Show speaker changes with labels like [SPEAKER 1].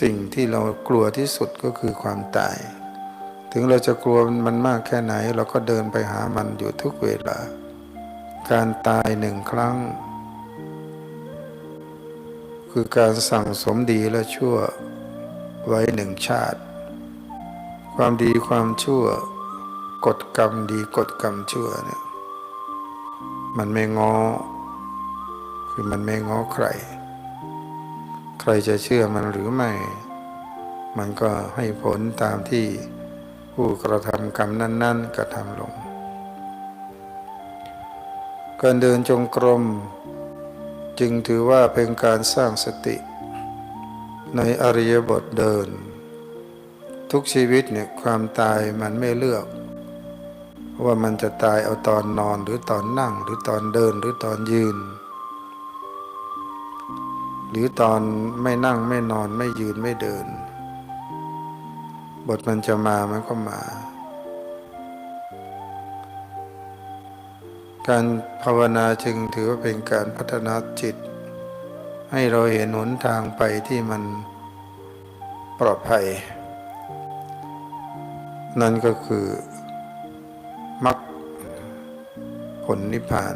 [SPEAKER 1] สิ่งที่เรากลัวที่สุดก็คือความตาย ถึงเราจะกลัวมันมากแค่ไหน เราก็เดินไปหามันอยู่ทุกเวลา การตายหนึ่งครั้ง คือการสั่งสมดีและชั่วไว้หนึ่งชาติ ความดีความชั่ว กฎกรรมดีกฎกรรมชั่วเนี่ยมันไม่งอ คือมันไม่งอใคร ใครจะเชื่อมันหรือไม่ มันก็ให้ผลตามที่ผู้กระทำกรรมนั้น ๆ กระทำลง การเดินจงกรม จึงถือว่าเป็นการสร้างสติ ในอริยบทเดิน ทุกชีวิตเนี่ยความตายมันไม่เลือกว่ามันจะตายเอาตอนนอนหรือตอนนั่งหรือตอนเดินหรือตอนยืน หรือตอนไม่นั่งไม่นอนไม่ยืนไม่เดิน บทมันจะมามันก็มา การภาวนาจึงถือว่าเป็นการพัฒนาจิต ให้เราเห็นหนทางไปที่มันปลอดภัย นั่นก็คือมรรคผลนิพพาน